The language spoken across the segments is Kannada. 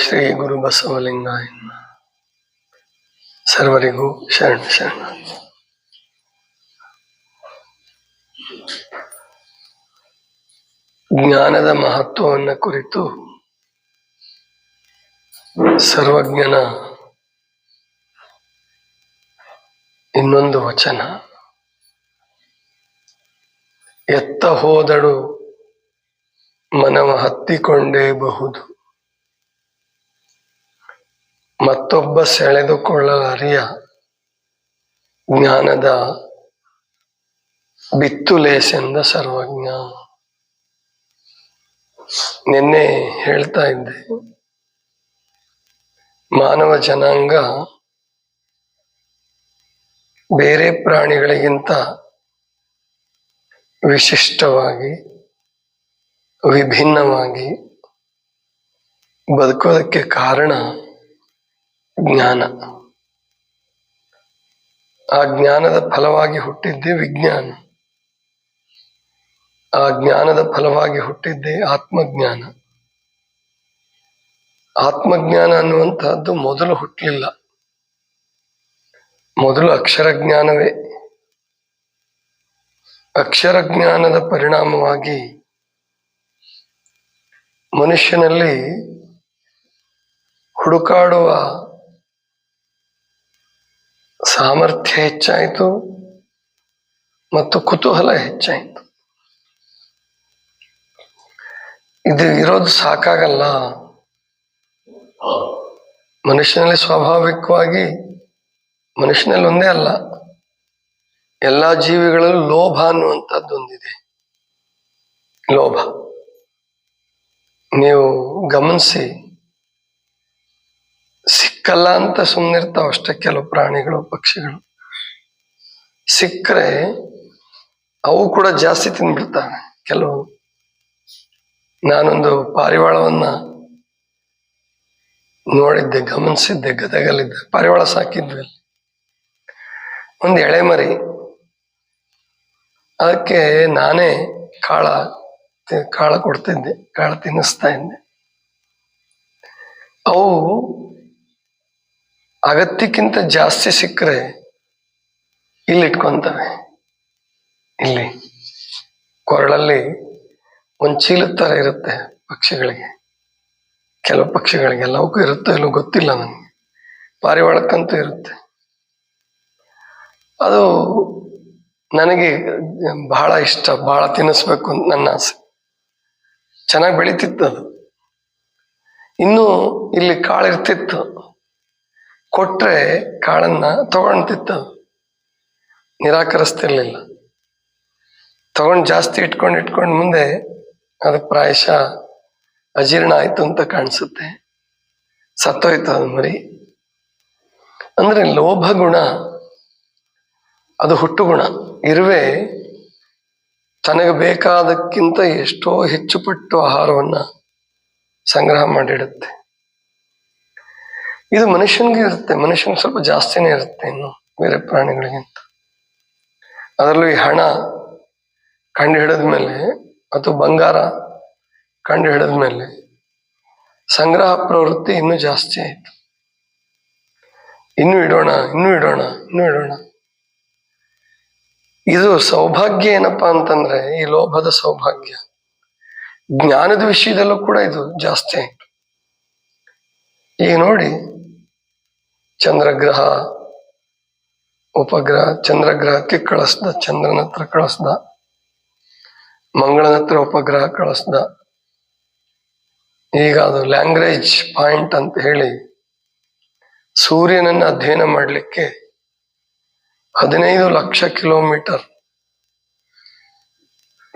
ಶ್ರೀ ಗುರು ಬಸವಲಿಂಗಾಯ. ಸರ್ವರಿಗೂ ಶರಣ ಶರಣ. ಜ್ಞಾನದ ಮಹತ್ವವನ್ನು ಕುರಿತು ಸರ್ವಜ್ಞನ ಇನ್ನೊಂದು ವಚನ. ಎತ್ತ ಹೋದಳು ಮನವ ಹತ್ತಿಕೊಂಡೇ ಬಹುದು. ಮತ್ತೊಬ್ಬ ಸೆಳೆದುಕೊಳ್ಳಲರಿಯ ಜ್ಞಾನದ ಬಿತ್ತುಲೇಸೆಂದ ಸರ್ವಜ್ಞ. ನಿನ್ನೆ ಹೇಳ್ತಾ ಇದ್ದೆ, ಮಾನವ ಜನಾಂಗ ಬೇರೆ ಪ್ರಾಣಿಗಳಿಗಿಂತ ವಿಶಿಷ್ಟವಾಗಿ, ವಿಭಿನ್ನವಾಗಿ ಬದುಕೋದಕ್ಕೆ ಕಾರಣ ಜ್ಞಾನ. ಆ ಜ್ಞಾನದ ಫಲವಾಗಿ ಹುಟ್ಟಿದ್ದೇ ವಿಜ್ಞಾನ. ಆ ಜ್ಞಾನದ ಫಲವಾಗಿ ಹುಟ್ಟಿದ್ದೇ ಆತ್ಮಜ್ಞಾನ. ಆತ್ಮಜ್ಞಾನ ಅನ್ನುವಂತಹದ್ದು ಮೊದಲು ಹುಟ್ಟಲಿಲ್ಲ ಮೊದಲು ಅಕ್ಷರ ಜ್ಞಾನವೇ ಅಕ್ಷರ ಜ್ಞಾನದ ಪರಿಣಾಮವಾಗಿ ಮನುಷ್ಯನಲ್ಲಿ ಹುಡುಕಾಡುವ ಸಾಮರ್ಥ್ಯ ಹೆಚ್ಚಾಯಿತು ಮತ್ತು ಕುತೂಹಲ ಹೆಚ್ಚಾಯಿತು. ಇದು ಇರೋದು ಸಾಕಾಗಲ್ಲ. ಮನುಷ್ಯನಲ್ಲಿ ಸ್ವಾಭಾವಿಕವಾಗಿ ಮನುಷ್ಯನಲ್ಲಿ ಒಂದೇ ಅಲ್ಲ, ಎಲ್ಲ ಜೀವಿಗಳಲ್ಲೂ ಲೋಭ ಅನ್ನುವಂಥದ್ದು ಒಂದಿದೆ ಲೋಭ. ನೀವು ಗಮನಿಸಿ ಸಿಕ್ಕಲ್ಲ ಅಂತ ಸುಮ್ಮನಿರ್ತಾವ ಅಷ್ಟೇ ಕೆಲವು ಪ್ರಾಣಿಗಳು, ಪಕ್ಷಿಗಳು. ಸಿಕ್ಕರೆ ಅವು ಕೂಡ ಜಾಸ್ತಿ ತಿಂದ್ಬಿಡ್ತಾವೆ ಕೆಲವು ನಾನೊಂದು ಪಾರಿವಾಳವನ್ನ ನೋಡಿದ್ದೆ, ಗಮನಿಸಿದ್ದೆ, ಗದಗಲ್ಲಿದ್ದೆ. ಪಾರಿವಾಳ ಸಾಕಿದ್ವಿ ಅಲ್ಲಿ. ಒಂದು ಎಳೆ ಮರಿ. ಅದಕ್ಕೆ ನಾನೇ ಕಾಳ ಕಾಳ ಕೊಡ್ತಿದ್ದೆ, ಕಾಳ ತಿನ್ನಿಸ್ತಾ ಇದ್ದೆ. ಅವು ಅಗತ್ಯಕ್ಕಿಂತ ಜಾಸ್ತಿ ಸಿಕ್ಕರೆ ಇಲ್ಲಿ ಇಟ್ಕೊಂತವೆ. ಇಲ್ಲಿ ಕೊರಳಲ್ಲಿ ಒಂದು ಚೀಲದ ಥರ ಇರುತ್ತೆ ಪಕ್ಷಿಗಳಿಗೆ. ಕೆಲವು ಪಕ್ಷಿಗಳಿಗೆ ಎಲ್ಲವಕ್ಕೂ ಇರುತ್ತೋ ಇಲ್ಲೋ ಗೊತ್ತಿಲ್ಲ ನನಗೆ. ಪಾರಿವಾಳಕ್ಕಂತೂ ಇರುತ್ತೆ. ಅದು ನನಗೆ ಬಹಳ ಇಷ್ಟ, ಬಹಳ ತಿನ್ನಿಸ್ಬೇಕು ಅಂತ ನನ್ನ ಆಸೆ. ಚೆನ್ನಾಗಿ ಬೆಳೀತಿತ್ತು ಅದು. ಇನ್ನೂ ಇಲ್ಲಿ ಕಾಳಿರ್ತಿತ್ತು. ಕೊಟ್ರೆ ಕಾಳನ್ನ ತಗೊಳ್ತಿತ್ತು ನಿರಾಕರಿಸ್ತಿರ್ಲಿಲ್ಲ. ತಗೊಂಡು ಜಾಸ್ತಿ ಇಟ್ಕೊಂಡು ಇಟ್ಕೊಂಡು ಮುಂದೆ ಅದು ಪ್ರಾಯಶಃ ಅಜೀರ್ಣ ಆಯ್ತು ಅಂತ ಕಾಣಿಸುತ್ತೆ. ಸತ್ತೋಯ್ತು ಅದು ಮರಿ. ಅಂದ್ರೆ ಲೋಭ ಗುಣ, ಅದು ಹುಟ್ಟು ಗುಣ ಇರುವೆ ತನಗೆ ಬೇಕಾದಕ್ಕಿಂತ ಎಷ್ಟೋ ಹೆಚ್ಚು ಪಟ್ಟು ಆಹಾರವನ್ನ ಸಂಗ್ರಹ ಮಾಡಿಡುತ್ತೆ. ಇದು ಮನುಷ್ಯನಿಗೆ ಇರುತ್ತೆ. ಮನುಷ್ಯನಿಗೆ ಸ್ವಲ್ಪ ಜಾಸ್ತಿನೇ ಇರುತ್ತೆ ಇನ್ನು ಬೇರೆ ಪ್ರಾಣಿಗಳಿಗಿಂತ ಅದರಲ್ಲೂ ಈ ಹಣ ಕಂಡು ಹಿಡಿದ್ಮೇಲೆ ಅಥವಾ ಬಂಗಾರ ಕಂಡು ಹಿಡಿದ್ಮೇಲೆ ಸಂಗ್ರಹ ಪ್ರವೃತ್ತಿ ಇನ್ನೂ ಜಾಸ್ತಿ ಆಯ್ತು. ಇನ್ನೂ ಇಡೋಣ ಇನ್ನೂ ಇಡೋಣ ಇನ್ನೂ ಇಡೋಣ. ಇದು ಸೌಭಾಗ್ಯ ಏನಪ್ಪಾ ಅಂತಂದ್ರೆ ಈ ಲೋಭದ ಸೌಭಾಗ್ಯ. ಜ್ಞಾನದ ವಿಷಯದಲ್ಲೂ ಕೂಡ ಇದು ಜಾಸ್ತಿ ಆಯ್ತು. ಈಗ ನೋಡಿ ಚಂದ್ರಗ್ರಹ, ಉಪಗ್ರಹ, ಚಂದ್ರಗ್ರಹಕ್ಕೆ ಕಳಿಸ್ದ, ಚಂದ್ರನ ಹತ್ರ ಕಳಿಸ್ದ, ಮಂಗಳನ ಉಪಗ್ರಹ ಕಳಿಸ್ದ. ಈಗ ಅದು ಲ್ಯಾಂಗ್ವೇಜ್ ಪಾಯಿಂಟ್ ಅಂತ ಹೇಳಿ ಸೂರ್ಯನನ್ನ ಅಧ್ಯಯನ ಮಾಡಲಿಕ್ಕೆ ಹದಿನೈದು ಲಕ್ಷ ಕಿಲೋಮೀಟರ್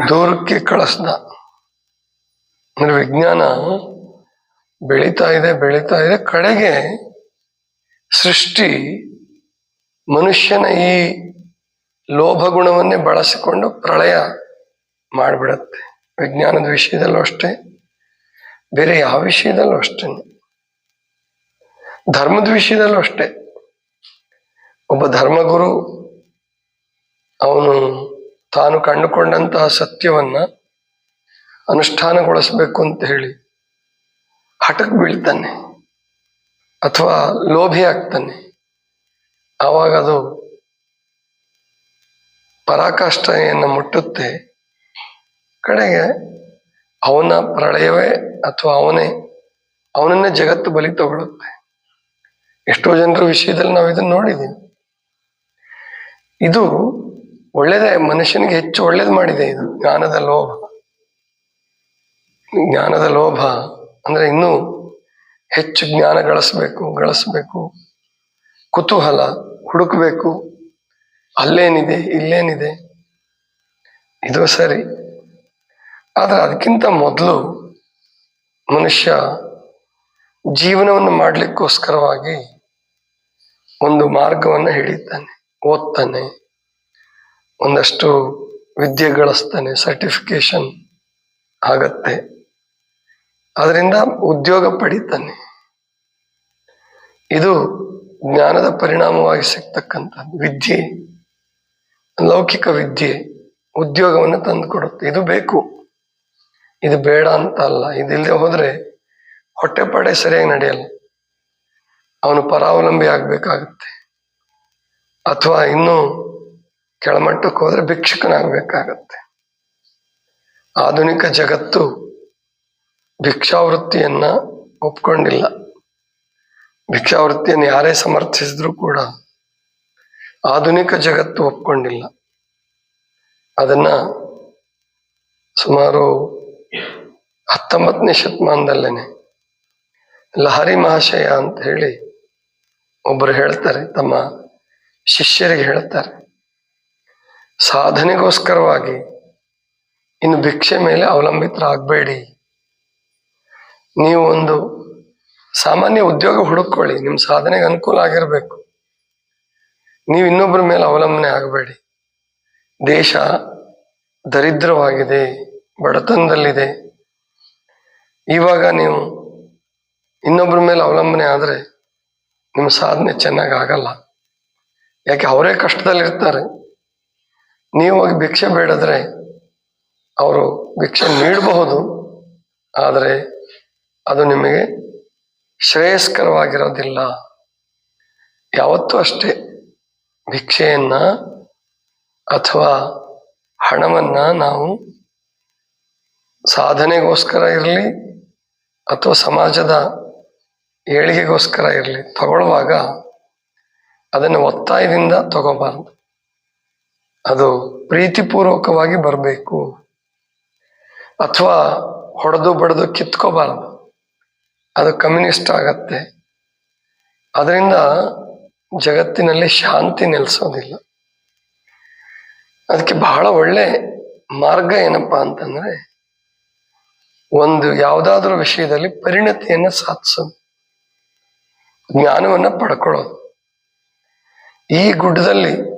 ದೂರಕ್ಕೆ ಕಳಿಸ್ದ. ಅಂದ್ರೆ ವಿಜ್ಞಾನ ಬೆಳೀತಾ ಇದೆ ಬೆಳೀತಾ ಇದೆ. ಕಡೆಗೆ ಸೃಷ್ಟಿ ಮನುಷ್ಯನ ಈ ಲೋಭ ಗುಣವನ್ನೇ ಬಳಸಿಕೊಂಡು ಪ್ರಳಯ ಮಾಡಿಬಿಡತ್ತೆ. ವಿಜ್ಞಾನದ ವಿಷಯದಲ್ಲೂ ಅಷ್ಟೇ, ಬೇರೆ ಯಾವ ವಿಷಯದಲ್ಲೂ ಅಷ್ಟೇ. ಧರ್ಮದ ವಿಷಯದಲ್ಲೂ ಅಷ್ಟೇ. ಒಬ್ಬ ಧರ್ಮಗುರು, ಅವನು ತಾನು ಕಂಡುಕೊಂಡಂತಹ ಸತ್ಯವನ್ನ ಅನುಷ್ಠಾನಗೊಳಿಸಬೇಕು ಅಂತ ಹೇಳಿ ಹಠಕ್ಕೆ ಬೀಳ್ತಾನೆ. ಅಥವಾ ಲೋಭಿ ಆಗ್ತಾನೆ. ಆವಾಗ ಅದು ಪರಾಕಾಷ್ಠೆಯನ್ನು ಮುಟ್ಟುತ್ತೆ. ಕಡೆಗೆ ಅವನ ಪ್ರಳಯವೇ ಅಥವಾ ಅವನೇ ಅವನನ್ನೇ ಜಗತ್ತು ಬಲಿ ತಗೊಳುತ್ತೆ. ಎಷ್ಟೋ ಜನರ ವಿಷಯದಲ್ಲಿ ನಾವು ಇದನ್ನು ನೋಡಿದ್ದೀವಿ ಇದು ಒಳ್ಳೆಯದೇ ಮನುಷ್ಯನಿಗೆ ಹೆಚ್ಚು ಒಳ್ಳೇದು ಮಾಡಿದೆ ಇದು. ಜ್ಞಾನದ ಲೋಭ. ಜ್ಞಾನದ ಲೋಭ ಅಂದ್ರೆ ಇನ್ನೂ ಹೆಚ್ಚು ಜ್ಞಾನ ಗಳಿಸ್ಬೇಕು ಗಳಿಸ್ಬೇಕು. ಕುತೂಹಲ ಹುಡುಕಬೇಕು. ಅಲ್ಲೇನಿದೆ, ಇಲ್ಲೇನಿದೆ. ಇದು ಸರಿ. ಆದರೆ ಅದಕ್ಕಿಂತ ಮೊದಲು ಮನುಷ್ಯ ಜೀವನವನ್ನು ಮಾಡಲಿಕ್ಕೋಸ್ಕರವಾಗಿ ಒಂದು ಮಾರ್ಗವನ್ನು ಹಿಡಿತಾನೆ, ಓದ್ತಾನೆ. ಒಂದಷ್ಟು ವಿದ್ಯೆ ಗಳಿಸ್ತಾನೆ ಸರ್ಟಿಫಿಕೇಶನ್ ಆಗತ್ತೆ. ಅದರಿಂದ ಉದ್ಯೋಗ ಪಡಿತಾನೆ. ಇದು ಜ್ಞಾನದ ಪರಿಣಾಮವಾಗಿ ಸಿಗ್ತಕ್ಕಂಥ ವಿದ್ಯೆ, ಲೌಕಿಕ ವಿದ್ಯೆ ಉದ್ಯೋಗವನ್ನು ತಂದುಕೊಡುತ್ತೆ. ಇದು ಬೇಕು. ಇದು ಬೇಡ ಅಂತ ಅಲ್ಲ. ಇದಿಲ್ಲದೆ ಹೋದ್ರೆ ಹೊಟ್ಟೆಪಾಡೆ ಸರಿಯಾಗಿ ನಡೆಯಲ್ಲ. ಅವನು ಪರಾವಲಂಬಿ ಆಗ್ಬೇಕಾಗತ್ತೆ. ಅಥವಾ ಇನ್ನೂ ಕೆಳಮಟ್ಟಕ್ಕೆ ಹೋದ್ರೆ ಭಿಕ್ಷುಕನಾಗಬೇಕಾಗತ್ತೆ. ಆಧುನಿಕ ಜಗತ್ತು ಭಿಕ್ಷಾವೃತ್ತಿಯನ್ನ ಒಪ್ಕೊಂಡಿಲ್ಲ. ಭಿಕ್ಷಾವೃತ್ತಿಯನ್ನು ಯಾರೇ ಸಮರ್ಥಿಸಿದ್ರು ಕೂಡ ಆಧುನಿಕ ಜಗತ್ತು ಒಪ್ಕೊಂಡಿಲ್ಲ. ಅದನ್ನ ಸುಮಾರು ಹತ್ತೊಂಬತ್ತನೇ ಶತಮಾನದಲ್ಲೇನೆ ಲಹರಿ ಮಹಾಶಯ ಅಂತ ಹೇಳಿ ಒಬ್ಬರು ಹೇಳ್ತಾರೆ, ತಮ್ಮ ಶಿಷ್ಯರಿಗೆ ಹೇಳ್ತಾರೆ, ಸಾಧನೆಗೋಸ್ಕರವಾಗಿ ಇನ್ನು ಭಿಕ್ಷೆ ಮೇಲೆ ಅವಲಂಬಿತರಾಗಬೇಡಿ. ನೀವು ಒಂದು ಸಾಮಾನ್ಯ ಉದ್ಯೋಗ ಹುಡುಕೊಳ್ಳಿ ನಿಮ್ಮ ಸಾಧನೆಗೆ ಅನುಕೂಲ ಆಗಿರಬೇಕು. ನೀವು ಇನ್ನೊಬ್ಬರ ಮೇಲೆ ಅವಲಂಬನೆ ಆಗಬೇಡಿ. ದೇಶ ದರಿದ್ರವಾಗಿದೆ, ಬಡತನದಲ್ಲಿದೆ. ಇವಾಗ ನೀವು ಇನ್ನೊಬ್ಬರ ಮೇಲೆ ಅವಲಂಬನೆ ಆದರೆ ನಿಮ್ಮ ಸಾಧನೆ ಚೆನ್ನಾಗಿ ಆಗಲ್ಲ. ಯಾಕೆ, ಅವರೇ ಕಷ್ಟದಲ್ಲಿರ್ತಾರೆ. ನೀವು ಹೋಗಿ ಭಿಕ್ಷೆ ಬೇಡದ್ರೆ ಅವರು ಭಿಕ್ಷೆ ನೀಡಬಹುದು, ಆದರೆ ಅದು ನಿಮಗೆ ಶ್ರೇಯಸ್ಕರವಾಗಿರೋದಿಲ್ಲ. ಯಾವತ್ತೂ ಅಷ್ಟೇ. ಭಿಕ್ಷೆಯನ್ನ ಅಥವಾ ಹಣವನ್ನ ನಾವು ಸಾಧನೆಗೋಸ್ಕರ ಇರಲಿ ಅಥವಾ ಸಮಾಜದ ಏಳಿಗೆಗೋಸ್ಕರ ಇರಲಿ ತಗೊಳ್ಳುವಾಗ ಅದನ್ನು ಒತ್ತಾಯದಿಂದ ತಗೋಬಾರ್ದು. ಅದು ಪ್ರೀತಿಪೂರ್ವಕವಾಗಿ ಬರಬೇಕು. ಅಥವಾ ಹೊಡೆದು ಬಡ್ದು ಕಿತ್ಕೋಬಾರ್ದು. ಅದು ಕಮ್ಯುನಿಸ್ಟ್ ಆಗತ್ತೆ. ಅದರಿಂದ ಜಗತ್ತಿನಲ್ಲಿ ಶಾಂತಿ ನೆಲೆಸೋದಿಲ್ಲ. ಅದಕ್ಕೆ ಬಹಳ ಒಳ್ಳೆ ಮಾರ್ಗ ಏನಪ್ಪಾ ಅಂತಂದ್ರೆ, ಒಂದು ಯಾವುದಾದ್ರೂ ವಿಷಯದಲ್ಲಿ ಪರಿಣತಿಯನ್ನು ಸಾಧಿಸೋದು. ಜ್ಞಾನವನ್ನು ಪಡ್ಕೊಳ್ಳೋದು. ಈ ಗುಡ್ಡದಲ್ಲಿ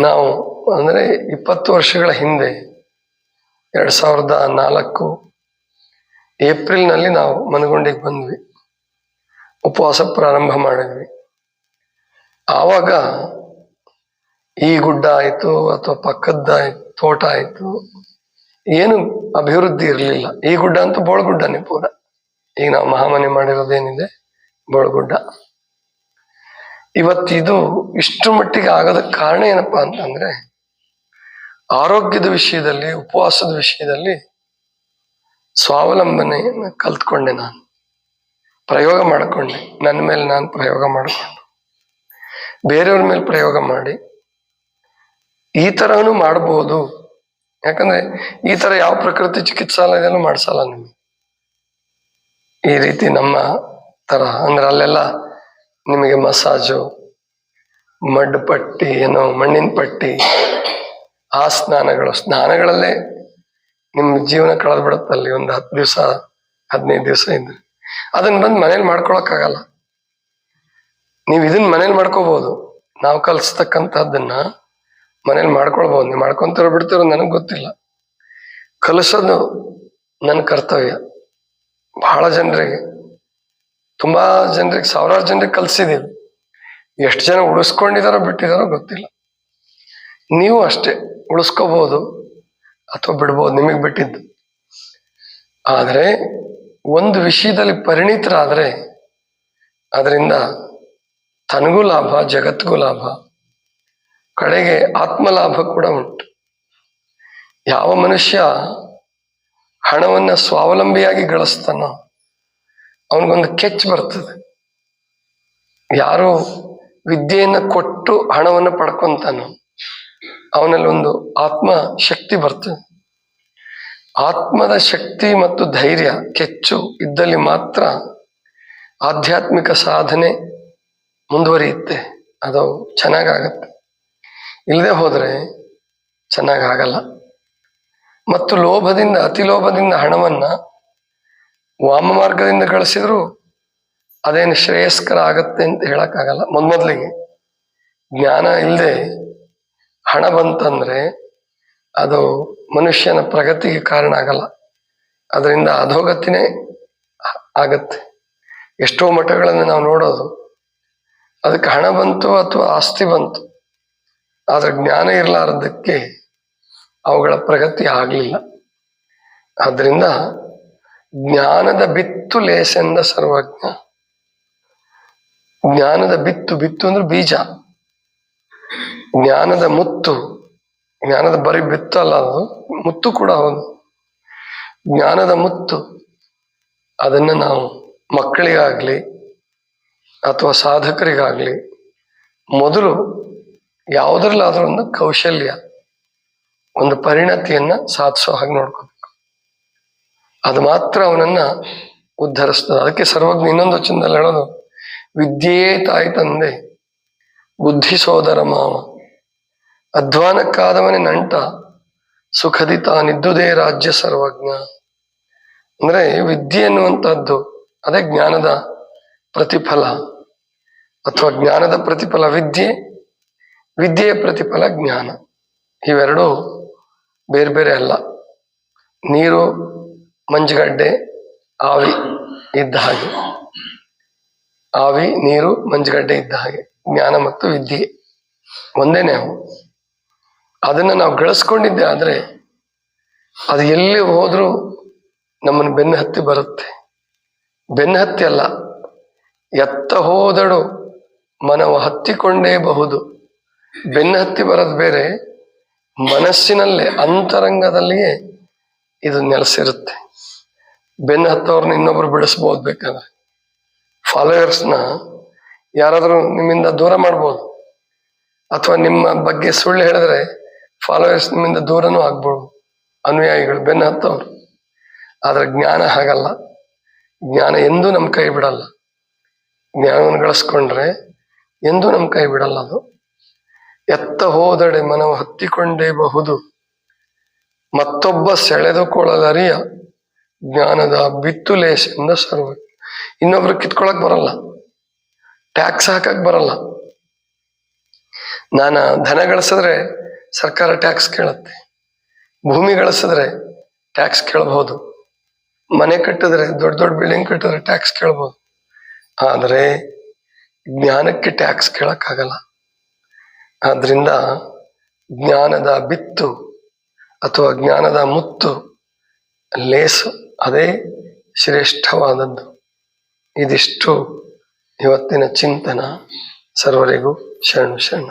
ನಾವು ಅಂದರೆ ಇಪ್ಪತ್ತು ವರ್ಷಗಳ ಹಿಂದೆ, ಎರಡು ಸಾವಿರದ ನಾಲ್ಕು ಏಪ್ರಿಲ್ನಲ್ಲಿ ನಾವು ಮನಗುಂಡಿಗೆ ಬಂದ್ವಿ. ಉಪವಾಸ ಪ್ರಾರಂಭ ಮಾಡಿದ್ವಿ. ಆವಾಗ ಈ ಗುಡ್ಡ ಆಯಿತು, ಅಥವಾ ಪಕ್ಕದ ತೋಟ ಆಯಿತು, ಏನು ಅಭಿವೃದ್ಧಿ ಇರಲಿಲ್ಲ. ಈ ಗುಡ್ಡ ಅಂತೂ ಬೋಳ್ಗುಡ್ಡನೇ ಪೂರ. ಈಗ ನಾವು ಮಹಾಮನೆ ಮಾಡಿರೋದೇನಿದೆ? ಬೋಳ್ಗುಡ್ಡ. ಇವತ್ತಿದು ಇಷ್ಟು ಮಟ್ಟಿಗೆ ಆಗದ ಕಾರಣ ಏನಪ್ಪಾ ಅಂತಂದ್ರೆ, ಆರೋಗ್ಯದ ವಿಷಯದಲ್ಲಿ, ಉಪವಾಸದ ವಿಷಯದಲ್ಲಿ ಸ್ವಾವಲಂಬನೆಯನ್ನು ಕಲ್ತ್ಕೊಂಡೆ ನಾನು. ಪ್ರಯೋಗ ಮಾಡಿಕೊಂಡೆ. ನನ್ನ ಮೇಲೆ ನಾನು ಪ್ರಯೋಗ ಮಾಡಿಕೊಂಡು. ಬೇರೆಯವ್ರ ಮೇಲೆ ಪ್ರಯೋಗ ಮಾಡಿ. ಈ ತರನು ಮಾಡಬಹುದು ಯಾಕಂದ್ರೆ ಈ ತರ ಯಾವ ಪ್ರಕೃತಿ ಚಿಕಿತ್ಸಾಲಯದಲ್ಲೂ ಮಾಡಿಸಲ್ಲ ನಿಮಗೆ. ಈ ರೀತಿ ನಮ್ಮ ತರ, ಅಂದ್ರೆ ಅಲ್ಲೆಲ್ಲ ನಿಮಗೆ ಮಸಾಜು ಮಡ್ ಪಟ್ಟಿ ಏನೋ ಮಣ್ಣಿನ ಪಟ್ಟಿ, ಆ ಸ್ನಾನಗಳು. ಸ್ನಾನಗಳಲ್ಲೇ ನಿಮ್ಮ ಜೀವನ ಕಳೆದ್ ಬಿಡುತ್ತೆ ಅಲ್ಲಿ ಒಂದು ಹತ್ತು ದಿವಸ, ಹದಿನೈದು ದಿವಸ ಇದ್ರೆ. ಅದನ್ನ ಬಂದು ಮನೇಲಿ ಮಾಡ್ಕೊಳಕ್ಕಾಗಲ್ಲ. ನೀವು ಇದನ್ನ ಮನೇಲಿ ಮಾಡ್ಕೋಬಹುದು ನಾವು ಕಲಿಸ್ತಕ್ಕಂಥದ್ದನ್ನ ಮನೇಲಿ ಮಾಡ್ಕೊಳ್ಬಹುದು ನೀವು ಮಾಡ್ಕೊಂತಿರ ಬಿಡ್ತಿರೋ ನನಗೆ ಗೊತ್ತಿಲ್ಲ. ಕಲಿಸೋದು ನನ್ನ ಕರ್ತವ್ಯ. ಬಹಳ ಜನರಿಗೆ, ತುಂಬಾ ಜನರಿಗೆ, ಸಾವಿರಾರು ಜನರಿಗೆ ಕಲಿಸಿದೀವಿ ಎಷ್ಟು ಜನ ಉಳಿಸ್ಕೊಂಡಿದಾರೋ ಬಿಟ್ಟಿದಾರೋ ಗೊತ್ತಿಲ್ಲ. ನೀವು ಅಷ್ಟೇ ಉಳಿಸ್ಕೋಬಹುದು ಅಥವಾ ಬಿಡ್ಬೋದು, ನಿಮಗೆ ಬಿಟ್ಟಿದ್ದು. ಆದರೆ ಒಂದು ವಿಷಯದಲ್ಲಿ ಪರಿಣಿತರಾದರೆ ಅದರಿಂದ ತನಗೂ ಲಾಭ, ಜಗತ್ತಿಗೂ ಲಾಭ, ಕಡೆಗೆ ಆತ್ಮಲಾಭ ಕೂಡ ಉಂಟು. ಯಾವ ಮನುಷ್ಯ ಹಣವನ್ನು ಸ್ವಾವಲಂಬಿಯಾಗಿ ಗಳಿಸ್ತಾನೋ ಅವನಿಗೊಂದು ಕೆಚ್ಚು ಬರ್ತದೆ. ಯಾರು ವಿದ್ಯೆಯನ್ನು ಕೊಟ್ಟು ಹಣವನ್ನು ಪಡ್ಕೊಂತಾನೋ ಅವನಲ್ಲಿ ಒಂದು ಆತ್ಮ ಶಕ್ತಿ ಬರ್ತದೆ. ಆತ್ಮದ ಶಕ್ತಿ ಮತ್ತು ಧೈರ್ಯ ಕೆಚ್ಚು ಇದ್ದಲ್ಲಿ ಮಾತ್ರ ಆಧ್ಯಾತ್ಮಿಕ ಸಾಧನೆ ಮುಂದುವರಿಯುತ್ತೆ. ಅದು ಚೆನ್ನಾಗಾಗತ್ತೆ. ಇಲ್ಲದೆ ಹೋದರೆ ಚೆನ್ನಾಗಾಗಲ್ಲ. ಮತ್ತು ಲೋಭದಿಂದ, ಅತಿ ಲೋಭದಿಂದ ಹಣವನ್ನು ವಾಮ ಮಾರ್ಗದಿಂದ ಗಳಿಸಿದ್ರು ಅದೇನು ಶ್ರೇಯಸ್ಕರ ಆಗತ್ತೆ ಅಂತ ಹೇಳೋಕ್ಕಾಗಲ್ಲ. ಮೊದಮೊದಲಿಗೆ ಜ್ಞಾನ ಇಲ್ಲದೆ ಹಣ ಬಂತಂದ್ರೆ ಅದು ಮನುಷ್ಯನ ಪ್ರಗತಿಗೆ ಕಾರಣ ಆಗಲ್ಲ. ಅದರಿಂದ ಅಧೋಗತಿನೇ ಆಗತ್ತೆ. ಎಷ್ಟೋ ಮಠಗಳನ್ನು ನಾವು ನೋಡೋದು. ಅದಕ್ಕೆ ಹಣ ಬಂತು ಅಥವಾ ಆಸ್ತಿ ಬಂತು. ಆದ್ರೆ ಜ್ಞಾನ ಇರಲಾರದಕ್ಕೆ ಅವುಗಳ ಪ್ರಗತಿ ಆಗಲಿಲ್ಲ. ಆದ್ರಿಂದ ಜ್ಞಾನದ ಬಿತ್ತು ಲೇಸೆಂದ ಸರ್ವಜ್ಞ. ಜ್ಞಾನದ ಬಿತ್ತು ಬಿತ್ತು ಅಂದ್ರೆ ಬೀಜ. ಜ್ಞಾನದ ಮುತ್ತು, ಜ್ಞಾನದ ಬರೀ ಬಿತ್ತಲ್ಲ ಅದು, ಮುತ್ತು ಕೂಡ ಹೌದು. ಜ್ಞಾನದ ಮುತ್ತು, ಅದನ್ನು ನಾವು ಮಕ್ಕಳಿಗಾಗ್ಲಿ ಅಥವಾ ಸಾಧಕರಿಗಾಗ್ಲಿ ಮೊದಲು ಯಾವುದ್ರಲ್ಲಾದ್ರೂ ಒಂದು ಕೌಶಲ್ಯ, ಒಂದು ಪರಿಣತಿಯನ್ನ ಸಾಧಿಸೋ ಹಾಗೆ ನೋಡ್ಕೋಬೇಕು. ಅದು ಮಾತ್ರ ಅವನನ್ನ ಉದ್ಧರಿಸ್ತದೆ. ಅದಕ್ಕೆ ಸರ್ವಜ್ಞ ಇನ್ನೊಂದು ವಚನದಲ್ಲಿ ಹೇಳೋದು, ವಿದ್ಯೆಯೇ ತಾಯಿ ತಂದೆ ಬುದ್ಧಿ ಸೋದರ ಮಾವ. ಅಧ್ವಾನಕ್ಕಾದವನೇ ನಂಟ, ಸುಖದಿತ ನಿದ್ದುದೇ ರಾಜ್ಯ ಸರ್ವಜ್ಞ. ಅಂದ್ರೆ ವಿದ್ಯೆ ಎನ್ನುವಂತಹದ್ದು, ಅದೇ ಜ್ಞಾನದ ಪ್ರತಿಫಲ. ಅಥವಾ ಜ್ಞಾನದ ಪ್ರತಿಫಲ ವಿದ್ಯೆ, ವಿದ್ಯೆಯ ಪ್ರತಿಫಲ ಜ್ಞಾನ. ಇವೆರಡು ಬೇರೆ ಬೇರೆ ಅಲ್ಲ. ನೀರು, ಮಂಜುಗಡ್ಡೆ, ಆವಿ ಇದ್ದ ಹಾಗೆ. ಆವಿ, ನೀರು, ಮಂಜುಗಡ್ಡೆ ಇದ್ದ ಹಾಗೆ. ಜ್ಞಾನ ಮತ್ತು ವಿದ್ಯೆ. ಒಂದೇನೆ ಅವು. ಅದನ್ನ ನಾವು ಗಳಿಸ್ಕೊಂಡಿದ್ದೆ, ಆದರೆ ಅದು ಎಲ್ಲಿ ಹೋದರೂ ನಮ್ಮನ್ನು ಬೆನ್ನು ಹತ್ತಿ ಬರುತ್ತೆ. ಬೆನ್ನು ಹತ್ತಿ ಅಲ್ಲ, ಎತ್ತ ಹೋದಳು ಮನವ ಹತ್ತಿಕೊಂಡೇ ಬಹುದು. ಬೆನ್ನು ಹತ್ತಿ ಬರೋದು ಬೇರೆ, ಮನಸ್ಸಿನಲ್ಲೇ, ಅಂತರಂಗದಲ್ಲಿಯೇ ಇದು ನೆಲೆಸಿರುತ್ತೆ. ಬೆನ್ನು ಹತ್ತವ್ರನ್ನ ಇನ್ನೊಬ್ರು ಬಿಡಿಸ್ಬೋದು ಬೇಕಾದ್ರೆ. ಫಾಲೋವರ್ಸ್ನ ಯಾರಾದರೂ ನಿಮ್ಮಿಂದ ದೂರ ಮಾಡ್ಬೋದು. ಅಥವಾ ನಿಮ್ಮ ಬಗ್ಗೆ ಸುಳ್ಳು ಹೇಳಿದ್ರೆ ಫಾಲೋವರ್ಸ್ ನಿಮ್ಮಿಂದ ದೂರನೂ ಆಗ್ಬೋದು. ಅನುಯಾಯಿಗಳು, ಬೆನ್ನು ಹತ್ತವ್ರು. ಆದ್ರೆ ಜ್ಞಾನ ಹಾಗಲ್ಲ. ಜ್ಞಾನ ಎಂದೂ ನಮ್ಮ ಕೈ ಬಿಡಲ್ಲ. ಜ್ಞಾನವನ್ನು ಗಳಿಸ್ಕೊಂಡ್ರೆ ಎಂದೂ ನಮ್ಮ ಕೈ ಬಿಡಲ್ಲ ಅದು. ಎತ್ತ ಹೋದಡೆ ಮನವು ಹತ್ತಿಕೊಂಡೇ ಬಹುದು. ಮತ್ತೊಬ್ಬ ಸೆಳೆದುಕೊಳ್ಳಲರಿಯ ಜ್ಞಾನದ ಬಿತ್ತು ಲೇಸೆಂದ ಸರ್ವ. ಇನ್ನೊಬ್ರು ಕಿತ್ಕೊಳಕ್ ಬರಲ್ಲ. ಟ್ಯಾಕ್ಸ್ ಹಾಕಕ್ ಬರಲ್ಲ. ನಾನು ಧನ ಗಳಿಸಿದ್ರೆ ಸರ್ಕಾರ ಟ್ಯಾಕ್ಸ್ ಕೇಳುತ್ತೆ. ಭೂಮಿ ಗಳಿಸಿದ್ರೆ ಟ್ಯಾಕ್ಸ್ ಕೇಳಬಹುದು. ಮನೆ ಕಟ್ಟಿದ್ರೆ ದೊಡ್ಡ ದೊಡ್ಡ ಬಿಲ್ಡಿಂಗ್ ಕಟ್ಟಿದ್ರೆ ಟ್ಯಾಕ್ಸ್ ಕೇಳಬಹುದು. ಆದರೆ ಜ್ಞಾನಕ್ಕೆ ಟ್ಯಾಕ್ಸ್ ಕೇಳಕ್ಕಾಗಲ್ಲ. ಆದ್ರಿಂದ ಜ್ಞಾನದ ಬಿತ್ತು ಅಥವಾ ಜ್ಞಾನದ ಮುತ್ತು ಲೇಸು ಅದೇ ಶ್ರೇಷ್ಠವಾದದ್ದು. ಇದಿಷ್ಟು ಇವತ್ತಿನ ಚಿಂತನ. ಸರ್ವರಿಗೂ ಶರಣು ಶರಣ.